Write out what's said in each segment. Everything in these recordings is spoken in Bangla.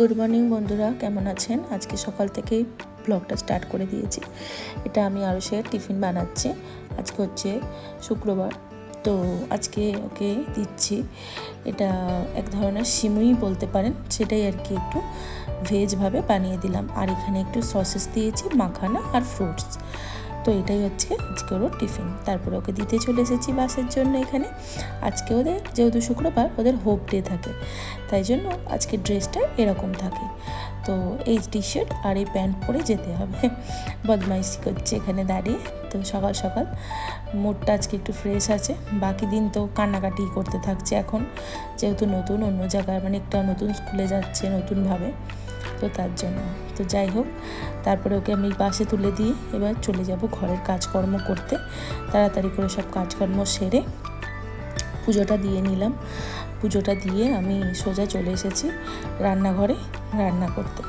গুড মর্নিং বন্ধুরা, কেমন আছেন? আজকে সকাল থেকেই ব্লগটা স্টার্ট করে দিয়েছি। এটা আমি আরও সে টিফিন বানাচ্ছি। আজকে হচ্ছে শুক্রবার। তো আজকে ওকে দিচ্ছি এটা এক ধরনের সিমুই বলতে পারেন, সেটাই আর কি একটু ভেজভাবে বানিয়ে দিলাম। আর এখানে একটু সসেস দিয়েছি, মাখানা আর ফ্রুটস তো এটাই হচ্ছে আজকে ওর টিফিন। তারপরে ওকে দিতে চলে এসেছি বাসের জন্য এখানে। আজকে ওদের, যেহেতু শুক্রবার, ওদের হোপ ডে থাকে। তাই জন্য আজকে ড্রেসটা এরকম থাকে। তো এই টি শার্ট আর এই প্যান্ট পরে যেতে হবে। বদমাইশি করছে এখানে দাঁড়িয়ে। তো সকাল সকাল মুডটা আজকে একটু ফ্রেশ আছে। বাকি দিন তো কান্নাকাটি করতে থাকছে এখন। যেহেতু নতুন, অন্য জায়গায় মানে একটা নতুন স্কুলে যাচ্ছে নতুনভাবে। তো তার জন্য। তো যাই হোক, তারপরে ওকে আমি বাসে তুলে দিয়ে এবার চলে যাব ঘরের কাজকর্ম করতে। তাড়াতাড়ি করে সব কাজকর্ম সেরে পুজোটা দিয়ে নিলাম। পুজোটা দিয়ে আমি সোজা চলে এসেছি রান্নাঘরে রান্না করতে।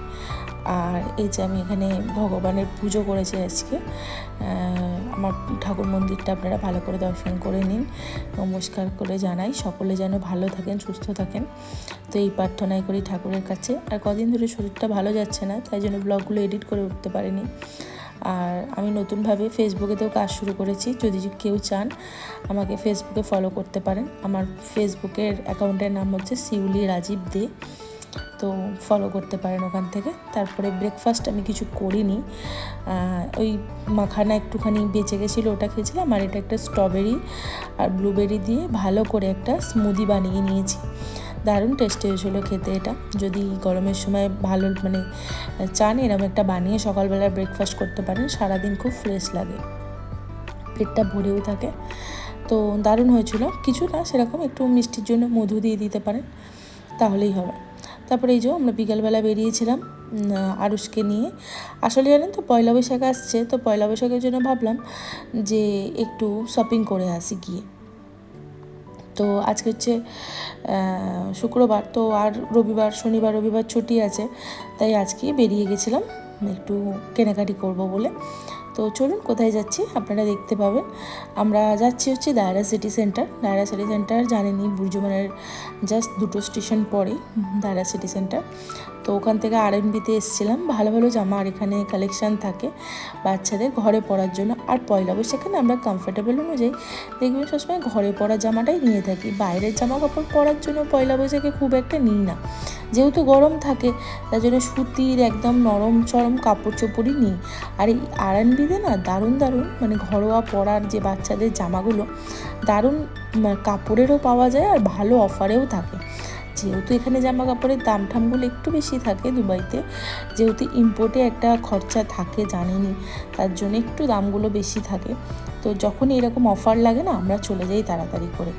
আর এই যে আমি এখানে ভগবানের পুজো করেছি আজকে আমার ঠাকুর মন্দিরটা আপনারা ভালো করে দর্শন করে নিন, নমস্কার করে জানাই। সকলে যেন ভালো থাকেন, সুস্থ থাকেন। তো এই প্রার্থনাই করি ঠাকুরের কাছে। আর কদিন ধরে শরীরটা ভালো যাচ্ছে না, তাই জন্য ব্লগগুলো এডিট করে উঠতে পারিনি। আর আমি নতুনভাবে ফেসবুকেতেও কাজ শুরু করেছি, যদি কেউ চান আমাকে ফেসবুকে ফলো করতে পারেন। আমার ফেসবুকের অ্যাকাউন্টের নাম হচ্ছে শিউলি রাজীব দে। তো ফলো করতে পারেন ওখান থেকে। তারপরে ব্রেকফাস্ট আমি কিছু করিনি। ওই মাখানা একটুখানি বেঁচে গেছিল, ওটা খেয়েছিলাম, আর এটা একটা স্ট্রবেরি আর ব্লুবেরি দিয়ে ভালো করে একটা স্মুদি বানিয়ে নিয়েছি। দারুণ টেস্টি হয়েছিলো খেতে এটা। যদি গরমের সময় ভালো মানে চান এরকম একটা বানিয়ে সকালবেলা ব্রেকফাস্ট করতে পারেন, সারাদিন খুব ফ্রেশ লাগে। পেটটা ভরেও থাকে। তো দারুণ হয়েছিল। কিছু না, সেরকম একটু মিষ্টির জন্য মধু দিয়ে দিতে পারেন, তাহলেই হবে। তারপরে এই যে আমরা বিকালবেলা বেরিয়েছিলাম আরুষকে নিয়ে। আসলে জানেন তো, পয়লা বৈশাখ আসছে, তো পয়লা বৈশাখের জন্য ভাবলাম যে একটু শপিং করে আসি গিয়ে। তো আজকে হচ্ছে শুক্রবার, তো আর রবিবার, শনিবার, রবিবার ছুটি আছে, তাই আজকে বেরিয়ে গেছিলাম, একটু কেনাকাটি করব বলে। তো চলুন কোথায় যাচ্ছি আপনারা দেখতে পাবেন। আমরা যাচ্ছি হচ্ছে দায়রা সিটি সেন্টার। দায়রা সিটি সেন্টার জানেনি বুর্জমানের জাস্ট দুটো স্টেশন পরে দায়রা সিটি সেন্টার। তো ওখান থেকে আর এমবিতে এসেছিলাম। ভালো ভালো জামা আর এখানে কালেকশান থাকে বাচ্চাদের ঘরে পরার জন্য। আর পয়লা বৈশাখে না আমরা কমফোর্টেবল অনুযায়ী দেখবেন সবসময় ঘরে পরা জামাটাই নিয়ে থাকি। বাইরের জামা কাপড় পরার জন্য পয়লা বৈশাখে খুব একটা নিই না। যেহেতু গরম থাকে, তার জন্য সুতির একদম নরম চরম কাপড় চোপড়ই নিই। আর এই আর এনবিতে না দারুণ দারুণ মানে ঘরোয়া পরার যে বাচ্চাদের জামাগুলো, দারুণ কাপড়েরও পাওয়া যায় আর ভালো অফারেও থাকে। যেহেতু এখানে জামা কাপড়ের দাম ঠামগুলো একটু বেশি থাকে দুবাইতে, যেহেতু ইম্পোর্টে একটা খরচা থাকে, জানেনি। তার জন্য একটু দামগুলো বেশি থাকে। তো যখন এরকম অফার লাগে না, আমরা চলে যাই তাড়াতাড়ি করে।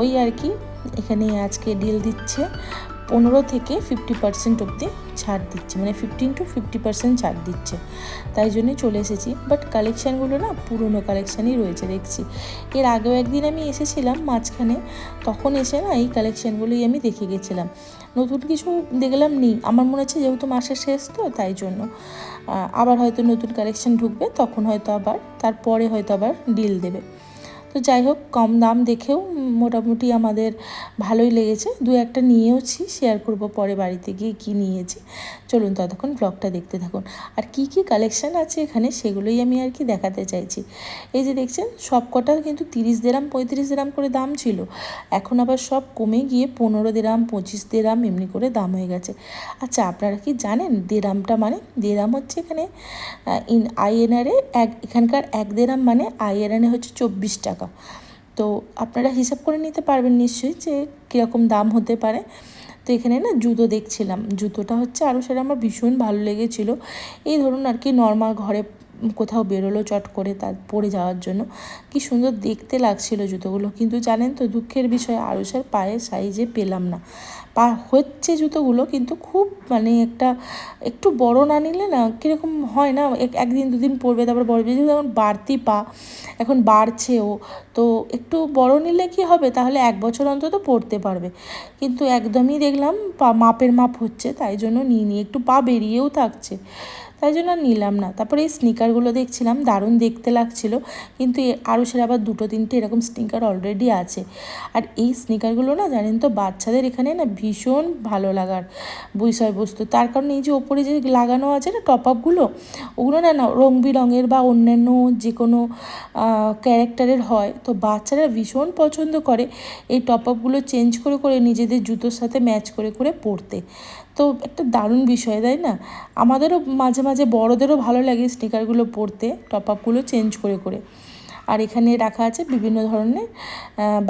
ওই আর কি এখানে আজকে ডিল দিচ্ছে। পনেরো থেকে ফিফটি পার্সেন্ট অবধি ছাড় দিচ্ছে মানে ফিফটিন টু ফিফটি পার্সেন্ট ছাড় দিচ্ছে। তাই জন্যই চলে এসেছি। বাট কালেকশানগুলো না পুরনো কালেকশানই রয়েছে, দেখছি। এর আগেও একদিন আমি এসেছিলাম মাঝখানে, তখন এসে না এই কালেকশানগুলোই আমি দেখে গেছিলাম। নতুন কিছু দেখলাম নেই। আমার মনে হচ্ছে যেহেতু মাসের শেষ তো, তাই জন্য। আবার হয়তো নতুন কালেকশান ঢুকবে, তখন হয়তো আবার, তারপরে হয়তো আবার ডিল দেবে। তো যাই হোক, কম দাম দেখেও মোটামুটি আমাদের ভালোই লেগেছে। দু একটা নিয়েওছি শেয়ার করব পরে বাড়িতে গিয়ে কী নিয়েছি। চলুন ততক্ষণ ব্লগটা দেখতে থাকুন। আর কি কি কালেকশান আছে এখানে সেগুলোই আমি আর কি দেখাতে চাইছি। এই যে দেখছেন সব কটা কিন্তু তিরিশ দেরাম, পঁয়ত্রিশ দেরাম করে দাম ছিল। এখন আবার সব কমে গিয়ে পনেরো দেরাম, পঁচিশ দেরাম এমনি করে দাম হয়ে গেছে। আচ্ছা আপনারা কি জানেন দেরামটা মানে? দেরাম হচ্ছে এখানে ইন আইএনআরে এক, এখানকার এক দেরাম মানে আইএনআরে হচ্ছে চব্বিশ টাকা। টাকা তো আপনারা হিসাব করে নিতে পারবেন নিশ্চয়ই যে কীরকম দাম হতে পারে। তো এখানে না জুতো দেখছিলাম, জুতোটা হচ্ছে আরও সেটা আমার ভীষণ ভালো লেগেছিলো। এই ধরুন আর কি নর্মাল ঘরে কোথাও বেরোলো, চট করে তার পরে যাওয়ার জন্য। কি সুন্দর দেখতে লাগছিল জুতোগুলো। কিন্তু জানেন তো, দুঃখের বিষয়, আরুষের পায়ে সাইজে পেলাম না। পা, হচ্ছে জুতোগুলো কিন্তু খুব মানে একটা, একটু বড় না নিলে না কীরকম হয় না। একদিন দুদিন পরবে, তারপর বড় যেহেতু এখন বাড়তি পা, এখন বাড়ছেও। তো একটু বড় নিলে কি হবে? তাহলে এক বছর অন্তত পরতে পারবে। কিন্তু একদমই দেখলাম পা, মাপের মাপ হচ্ছে, তাই জন্য নিয়ে নিয়ে একটু পা বেরিয়েও থাকছে। তাই জন্য নিলাম না। তারপরে এই স্নিকারগুলো দেখছিলাম, দারুণ দেখতে লাগছিল। কিন্তু আরও সেটা আবার দুটো তিনটে এরকম স্নিকার অলরেডি আছে। আর এই স্নিকারগুলো না জানেন তো, বাচ্চাদের এখানে না ভীষণ ভালো লাগার বিষয়বস্তু। তার কারণে এই যে ওপরে যে লাগানো আছে না টপ আপগুলো ওগুলো না না রং বেরঙের বা অন্যান্য যে কোনো ক্যারেক্টারের হয়। তো বাচ্চারা ভীষণ পছন্দ করে এই টপ আপগুলো চেঞ্জ করে করে নিজেদের জুতোর সাথে ম্যাচ করে করে পরতে তো একটা দারুণ বিষয়, তাই না? আমাদেরও মাঝে মাঝে বড়দেরও ভালো লাগে স্নিকারগুলো পরতে টপ আপগুলো চেঞ্জ করে করে। আর এখানে রাখা আছে বিভিন্ন ধরনের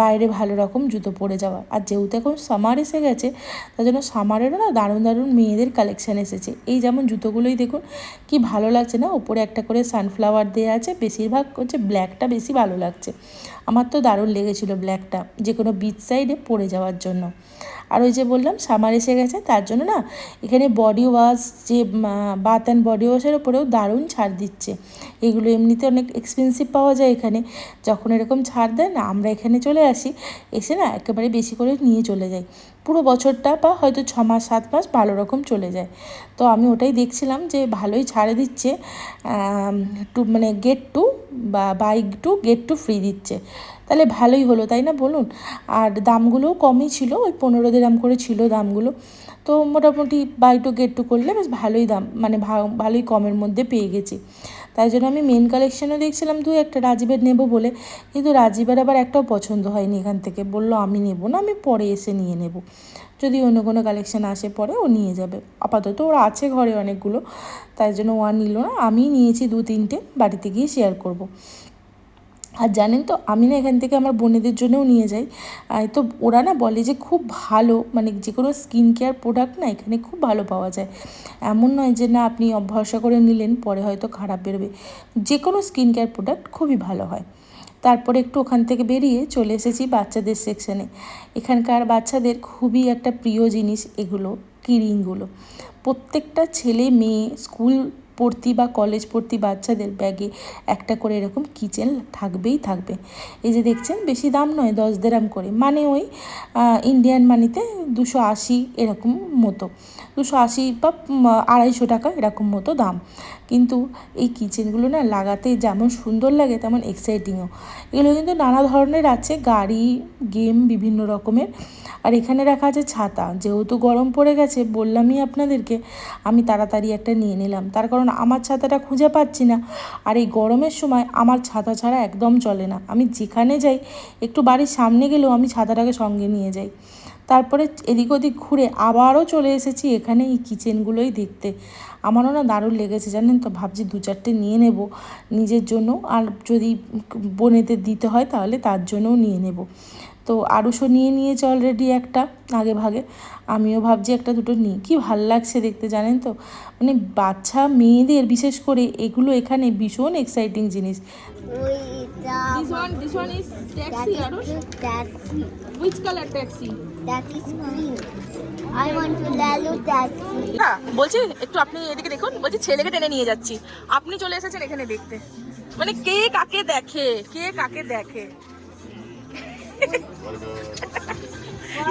বাইরে ভালো রকম জুতো পরে যাওয়া। আর যেহেতু এখন সামার এসে গেছে, তার জন্য সামারেরও না দারুণ দারুণ মেয়েদের কালেকশান এসেছে। এই যেমন জুতোগুলোই দেখুন, কি ভালো লাগছে না? ওপরে একটা করে সানফ্লাওয়ার দেওয়া আছে, বেশিরভাগ হচ্ছে ব্ল্যাকটা বেশি ভালো লাগছে। আমার তো দারুণ লেগেছিল ব্ল্যাকটা যে কোনো বিচ সাইডে পরে যাওয়ার জন্য। আর ওই যে বললাম সামার এসে গেছে, তার জন্য না এখানে বডি ওয়াশ যে বাথ অ্যান্ড বডি ওয়াশের ওপরেও দারুণ ছাড় দিচ্ছে। এগুলো এমনিতে অনেক এক্সপেন্সিভ পাওয়া যায় এখানে। যখন এরকম ছাড় দেয় না আমরা এখানে চলে আসি, এসে না একেবারে বেশি করে নিয়ে চলে যাই। পুরো বছরটা বা হয়তো ছ মাস, সাত মাস ভালো রকম চলে যায়। তো আমি ওটাই দেখছিলাম যে ভালোই ছাড়ে দিচ্ছে টু মানে গেট টু বা buy two get two free দিচ্ছে। তাহলে ভালোই হলো, তাই না? বলুন। আর দামগুলোও কমই ছিল, ওই পনেরো দিরাম করে ছিল দামগুলো। তো মোটামুটি বাই টু গেট টু করলে বেশ ভালোই দাম মানে ভালোই কমের মধ্যে পেয়ে গেছি। তাই জন্য আমি মেন কালেকশনও দেখছিলাম, দু একটা রাজীবের নেব বলে। কিন্তু রাজীবের আবার একটাও পছন্দ হয়নি এখান থেকে। বলল, আমি নেব না, আমি পরে এসে নিয়ে নেব। যদি অন্য কোনো কালেকশন আসে পরে ও নিয়ে যাবে। আপাতত ওর আছে ঘরে অনেকগুলো, তাই জন্য ও আর নিল না। আমি নিয়েছি দু তিনটে বাড়িতে গিয়ে শেয়ার করব। আর জানেন তো, আমি না এখান থেকে আমার বোনেদের জন্যও নিয়ে যাই। তো ওরা না বলে যে খুব ভালো মানে যে কোনো স্কিন কেয়ার প্রোডাক্ট না এখানে খুব ভালো পাওয়া যায়। এমন নয় যে না আপনি ভরসা করে নিলেন, পরে হয়তো খারাপ বেরোবে। যে কোনো স্কিন কেয়ার প্রোডাক্ট খুবই ভালো হয়। তারপরে একটু ওখান থেকে বেরিয়ে চলে এসেছি বাচ্চাদের সেকশনে এখানকার বাচ্চাদের খুবই একটা প্রিয় জিনিস এগুলো, কিরিংগুলো। প্রত্যেকটা ছেলে মেয়ে স্কুল পড়তি বা কলেজ পড়তি বাচ্চাদের ব্যাগে একটা করে এরকম কিচেন থাকবেই থাকবে। এই যে দেখছেন, বেশি দাম নয়, দশ দেরাম করে। মানে ওই ইন্ডিয়ান মানিতে দুশো আশি এরকম মতো। দুশো আশি বা আড়াইশো টাকা এরকম মতো দাম। কিন্তু এই কিচেনগুলো না লাগাতে যেমন সুন্দর লাগে, তেমন এক্সাইটিংও এগুলো কিন্তু নানা ধরনের আছে, গাড়ি গেম বিভিন্ন রকমের। আর এখানে রাখা আছে ছাতা। যেহেতু গরম পড়ে গেছে, বললামই আপনাদেরকে, আমি তাড়াতাড়ি একটা নিয়ে নিলাম। তার কারণ আমার ছাতাটা খুঁজে পাচ্ছি না। আর এই গরমের সময় আমার ছাতা ছাড়া একদম চলে না। আমি যেখানে যাই, একটু বাড়ির সামনে গেলেও আমি ছাতাটাকে সঙ্গে নিয়ে যাই। তারপরে এদিক ওদিক ঘুরে আবারও চলে এসেছি এখানে এই কিচেনগুলোই দেখতে। আমারও না দারুণ লেগেছে, জানেন তো? ভাবছি দু চারটে নিয়ে নেব নিজের জন্য। আর যদি বোনেদের দিতে হয় তাহলে তার জন্যও নিয়ে নেব। তো আরুষও নিয়ে নিয়েছে অলরেডি একটা আগে ভাগে আমিও ভাবছি একটা দুটো নিই কি ভালো লাগছে দেখতে জানেন তো মানে বাচ্চা মেয়েদের বিশেষ করে এগুলো এখানে ভীষণ এক্সাইটিং জিনিস This one, this one is that taxi, Arush. taxi. Which color taxi? That is green. I want to Lalo taxi. হ্যাঁ বলছি একটু আপনি এদিকে দেখুন বলছি ছেলেকে টেনে নিয়ে যাচ্ছি আপনি চলে এসেছেন এখানে দেখতে মানে কে কাকে দেখে কে কাকে দেখে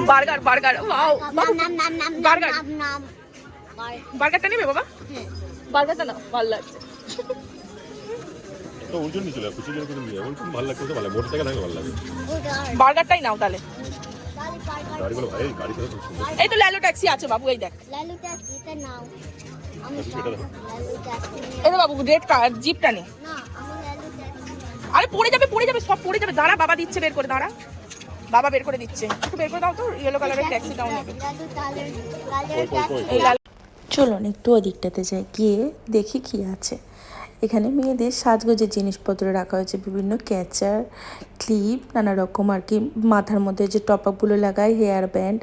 বার্গার বার্গার ওয়াও. Burger. বার্গারটা নেবে বাবা? বার্গারটা না ভালো লাগছে। তো ওই জন্যই চলে কিছু জন করে নিয়ে যাব ভালো লাগছে ভালো মোটর সাইকেল ভালো লাগে বার্গারটাই নাও তাহলে। গাড়িগুলো ভাই গাড়ি তো খুব সুন্দর। এই তো ল্যালো ট্যাক্সি আছে বাবু এই দেখ। নাও। এই বাবু রেড জিপটা নে। না, আমি Lalo taxi আরে পড়ে যাবে পড়ে যাবে সব পড়ে যাবে। দাঁড়া বাবা দিচ্ছে বের করে দাঁড়া। বাবা বের করে দিচ্ছে। একটু বের করে দাও তো ইয়েলো কালারের। এই লাল চলুন, একটু ওদিকটাতে যাই, গিয়ে দেখি কি আছে। এখানে মেয়েদের সাজগোজের জিনিসপত্র রাখা হয়েছে, বিভিন্ন ক্যাচার, ক্লিপ, নানা রকম আর কি। মাথার মধ্যে যে টপ আপগুলো লাগায়, হেয়ার ব্যান্ড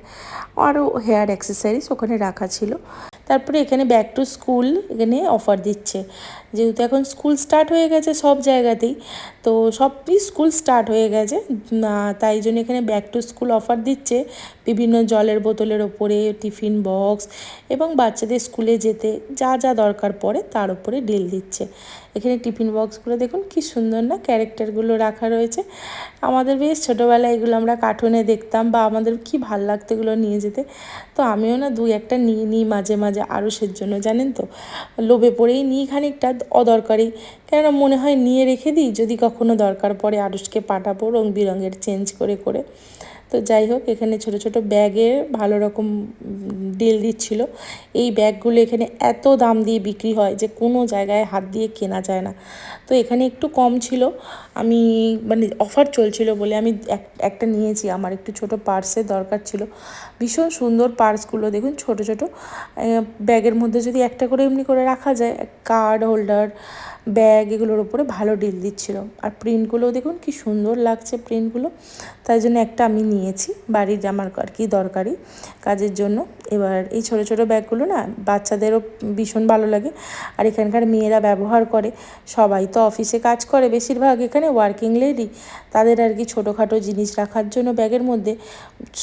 আরও হেয়ার অ্যাক্সেসারিজ ওখানে রাখা ছিল। তারপরে এখানে ব্যাক টু স্কুল এখানে অফার দিচ্ছে। যেহেতু এখন স্কুল স্টার্ট হয়ে গেছে সব জায়গাতেই, তো সবই স্কুল স্টার্ট হয়ে গেছে। তাই জন্য এখানে ব্যাক টু স্কুল অফার দিচ্ছে। বিভিন্ন জলের বোতলের ওপরে টিফিন বক্স এবং বাচ্চাদের স্কুলে যেতে যা যা দরকার পড়ে তার উপরে ডিল দিচ্ছে। এখানে টিফিন বক্সগুলো দেখুন কি সুন্দর না ক্যারেক্টারগুলো রাখা রয়েছে। আমাদের বেশ ছোটোবেলায় এগুলো আমরা কার্টুনে দেখতাম বা আমাদের কি ভালো লাগতো এগুলো নিয়ে যেতে। তো আমিও না দুই একটা নিয়ে নিই মাঝে মাঝে যে আরসের জন্য জানেন তো? লোভে পড়েই নিই খানিকটা। অদরকারি। কেননা মনে হয় নিয়ে রেখে দিই যদি কখনো দরকার পড়ে আড়সকে পাঠাবো রং বিরঙের চেঞ্জ করে করে। তো যাই হোক, এখানে ছোট ছোট ব্যাগে ভালো রকম ডিল দিচ্ছিল। এই ব্যাগগুলো এখানে এত দাম দিয়ে বিক্রি হয় যে কোনো জায়গায় হাত দিয়ে কেনা যায় না। তো এখানে একটু কম ছিল। আমি মানে অফার চলছিল বলে আমি এক- একটা নিয়েছি। আমার একটু ছোট পার্সের দরকার ছিল। ভীষণ সুন্দর পার্সগুলো দেখুন ছোট ছোট। ব্যাগের মধ্যে যদি একটা করে এমনি করে রাখা যায় কার্ড হোল্ডার ব্যাগ এগুলোর উপরে ভালো ডিল দিচ্ছিল। আর প্রিন্টগুলোও দেখুন কি সুন্দর লাগছে প্রিন্টগুলো তাই জন্য একটা আমি নিয়েছি। বাড়ির আমার আর কি দরকারি কাজের জন্য। এবার এই ছোট ছোট ব্যাগগুলো না বাচ্চাদেরও ভীষণ ভালো লাগে। আর এখানকার মেয়েরা ব্যবহার করে। সবাই তো অফিসে কাজ করে বেশিরভাগ এখানে ওয়ার্কিং লেডি তাদের আর কি ছোটোখাটো জিনিস রাখার জন্য ব্যাগের মধ্যে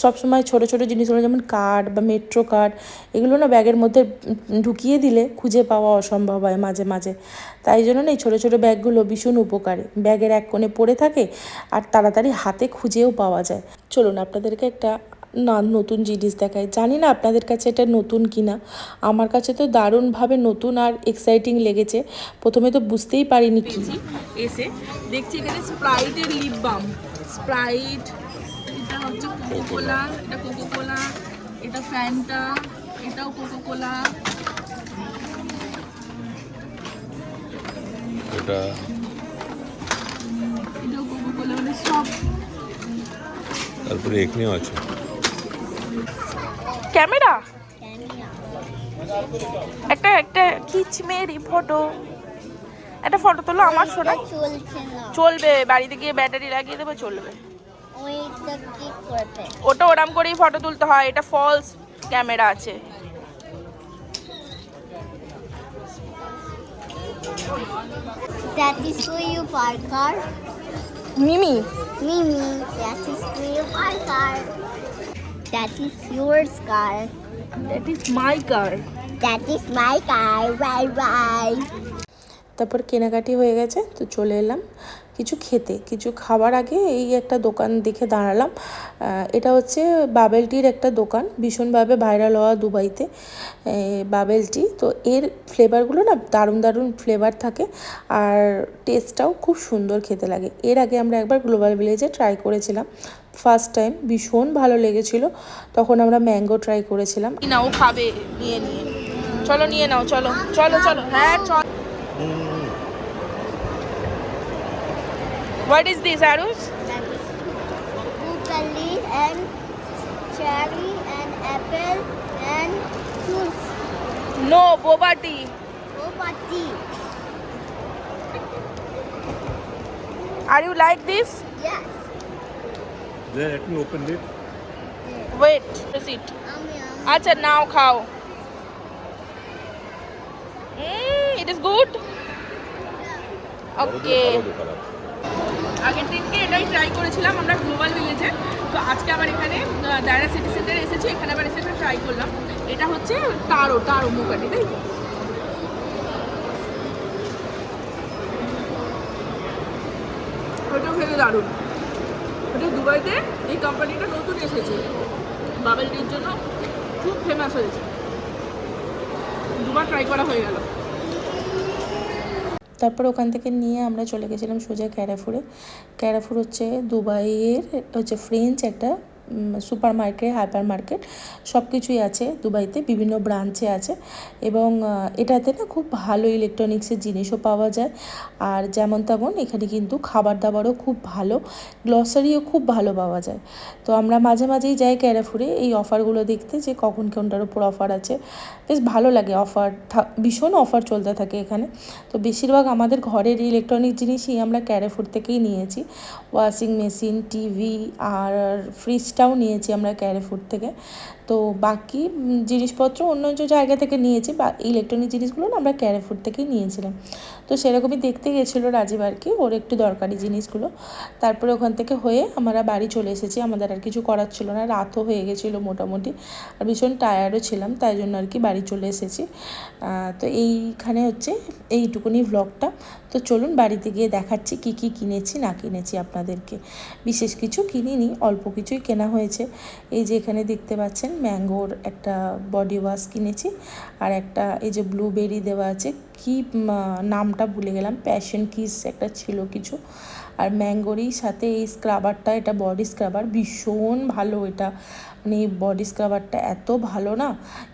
সবসময় ছোট ছোট জিনিসগুলো যেমন কার্ড বা মেট্রো কার্ড এগুলো না ব্যাগের মধ্যে ঢুকিয়ে দিলে খুঁজে পাওয়া অসম্ভব হয় মাঝে মাঝে। তাই জন্য না এই ছোটো ছোটো ব্যাগগুলো ভীষণ উপকারী। ব্যাগের এক কোণে পড়ে থাকে আর তাড়াতাড়ি হাতে খুঁজেও পাওয়া যায়। চলুন আপনাদেরকে একটা না নতুন জিনিস দেখায়। জানি না আপনাদের কাছে এটা নতুন কিনা। আমার কাছে তো দারুণভাবে নতুন আর এক্সাইটিং লেগেছে। প্রথমে তো বুঝতেই পারিনি কি। এসে দেখছি এখানে স্প্রাইটের লিপ বাম স্প্রাইট এটা হচ্ছে কোকো কোলা এটা কোকো কোলা এটা ফ্যান্টা এটাও কোকো কোলা এটা? এটাও কোকো কোলা মানে সব। তারপরে এখানেও আছে। ক্যামেরা একটা একটা খিচ মেরি ফটো একটা ফটো তোলো আমার সোনা চলছে চলবে বাড়িতে গিয়ে ব্যাটারি লাগিয়ে দেবে চলবে। ওটা ওরম করেই ফটো তুলতে হয় এটা ফলস ক্যামেরা আছে। That is for you, Parker. Mimi Mimi, that is for you, Parker. That is yours, car. That is my car That is my car. Bye bye. তারপর কেনাকাটি হয়ে গেছে তো চলে এলাম কিছু খেতে কিছু খাবার আগে এই একটা দোকান দেখে দাঁড়ালাম এটা হচ্ছে বাবেল টির একটা দোকান ভীষণভাবে ভাইরাল হওয়া দুবাইতে বাবেল টি তো এর ফ্লেভারগুলো না দারুণ দারুণ ফ্লেভার থাকে আর টেস্টটাও খুব সুন্দর খেতে লাগে এর আগে আমরা একবার গ্লোবাল ভিলেজে ট্রাই করেছিলাম ফার্স্ট টাইম ভীষণ ভালো লেগেছিল। তখন আমরা ম্যাঙ্গো ট্রাই করেছিলাম। না ও খাবে নিয়ে নিয়ে। চলো নিয়ে নাও চলো চলো চলো। হ্যাঁ চল। হোয়াট ইজ দিস আরুস and cherry and apple and juice. Are you like this Yes. Let me open it. Wait sit Yummy, yum. আচ্ছা নাও খাও ইট ইজ গুড ওকে আগের দিনকে এটাই ট্রাই করেছিলাম আমরা গ্লোবাল ভিলেজে তো আজকে আবার এখানে দায়রা সিটি সেন্টারে এসেছি এখানে আবার এসে ট্রাই করলাম। এটা হচ্ছে তারো তারো মুখাটি তাই তো? ওটাও খেতে দারুণ। ওটা দুবাইতে এই কোম্পানিটা নতুন এসেছে। বাবেল টির জন্য খুব ফেমাস হয়েছে। দুবার ট্রাই করা হয়ে গেল। তারপর ওখান থেকে নিয়ে আমরা চলে গেছিলাম সোজা ক্যারাফুরে ক্যারাফুর হচ্ছে দুবাইয়ের হচ্ছে ফ্রেঞ্চ একটা সুপার মার্কেট হাইপার মার্কেট সব কিছুই আছে দুবাইতে, বিভিন্ন ব্রাঞ্চে আছে এবং এটাতে না খুব ভালো ইলেকট্রনিক্সের জিনিসও পাওয়া যায়। আর যেমন তেমন এখানে কিন্তু খাবার দাবারও খুব ভালো গ্লসারিও খুব ভালো পাওয়া যায়। তো আমরা মাঝে মাঝেই যাই ক্যারাফুরে এই অফারগুলো দেখতে যে কখন কোনটার উপর অফার আছে। বেশ ভালো লাগে অফার ভীষণ অফার চলতে থাকে এখানে। তো বেশিরভাগ আমাদের ঘরের ইলেকট্রনিক জিনিসই আমরা ক্যারাফুর থেকেই নিয়েছি। ওয়াশিং মেশিন টিভি আর ফ্রিজটাও নিয়েছি আমরা ক্যারাফুর থেকে। তো বাকি জিনিসপত্র অন্য অন্য জায়গা থেকে নিয়েছি, বা ইলেকট্রনিক জিনিসগুলো আমরা ক্যারাফুর থেকেই নিয়েছিলাম। তো সেরকমই দেখতে গেছিল রাজীব আর কি, ওর একটু দরকারি জিনিসগুলো। তারপরে ওখান থেকে হয়ে আমরা বাড়ি চলে এসেছি, আমাদের আর কিছু করার ছিল না, রাতও হয়ে গেছিল মোটামুটি, আর ভীষণ টায়ার্ডও ছিলাম, তাই জন্য আর কি বাড়ি চলে এসেছি। তো এইখানে হচ্ছে এইটুকুনি ভ্লগটা তো চলুন বাড়িতে গিয়ে দেখাচ্ছি কি কি কিনেছি, না কিনেছি আপনাদেরকে। বিশেষ কিছু কিনিনি, অল্প কিছুই কেনা হয়েছে। এই যে এখানে দেখতে পাচ্ছেন ম্যাঙ্গোর একটা বডি ওয়াশ কিনেছি। আর একটা এই যে ব্লুবেরি দেওয়া আছে, কি নামটা ভুলে গেলাম প্যাশন কিস একটা ছিল কিছু। আর ম্যাঙ্গোরই সাথে এই স্ক্রাবারটা এটা বডি স্ক্রাবার ভীষণ ভালো এটা। মানে এই বডি স্ক্রাবারটা এত ভালো না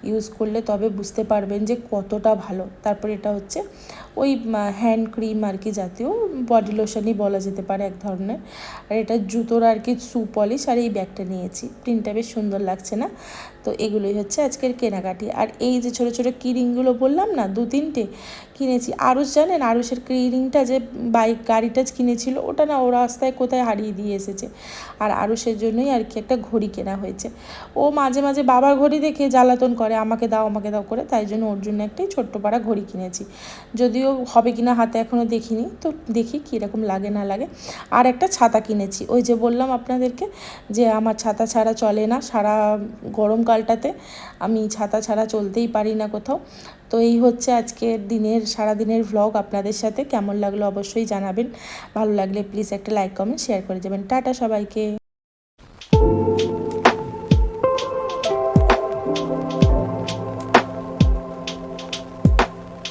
ইউজ করলে তবে বুঝতে পারবেন যে কতটা ভালো। তারপর এটা হচ্ছে ওই হ্যান্ড ক্রিম আর কি জাতীয় বডি লোশনই বলা যেতে পারে এক ধরনের। আর এটা জুতোর আর কি শু পলিশ আর এই ব্যাগটা নিয়েছি। প্রিন্টটা বেশ সুন্দর লাগছে না? তো এগুলোই হচ্ছে আজকের কেনাকাটি। আর এই যে ছোটো ছোটো কিরিংগুলো বললাম না, দু তিনটে কিনেছি। আরুষ জানেন? আরুষের কিরিংটা যে বাইক গাড়িটা কিনেছিল, ওটা না ও রাস্তায় কোথায় হারিয়ে দিয়ে এসেছে। আর আরুষের জন্যই আর কি একটা ঘড়ি কেনা হয়েছে। ও মাঝে মাঝে বাবার ঘড়ি দেখে জ্বালাতন করে, আমাকে দাও আমাকে দাও করে। তাই জন্য ওর জন্য একটাই ছোট্ট পাড়া ঘড়ি কিনেছি। যদিও হবে কিনা হাতে এখনও দেখিনি, তো দেখি কীরকম লাগে না লাগে। আর একটা ছাতা কিনেছি। ওই যে বললাম আপনাদেরকে যে আমার ছাতা ছাড়া চলে না, সারা গরমকালটাতে আমি ছাতা ছাড়া চলতেই পারি না কোথাও। তো এই হচ্ছে আজকের দিনের সারা দিনের ভ্লগ আপনাদের সাথে। কেমন লাগল অবশ্যই জানাবেন। ভালো লাগলে প্লিজ একটা লাইক কমেন্ট শেয়ার করে যাবেন। টাটা সবাইকে।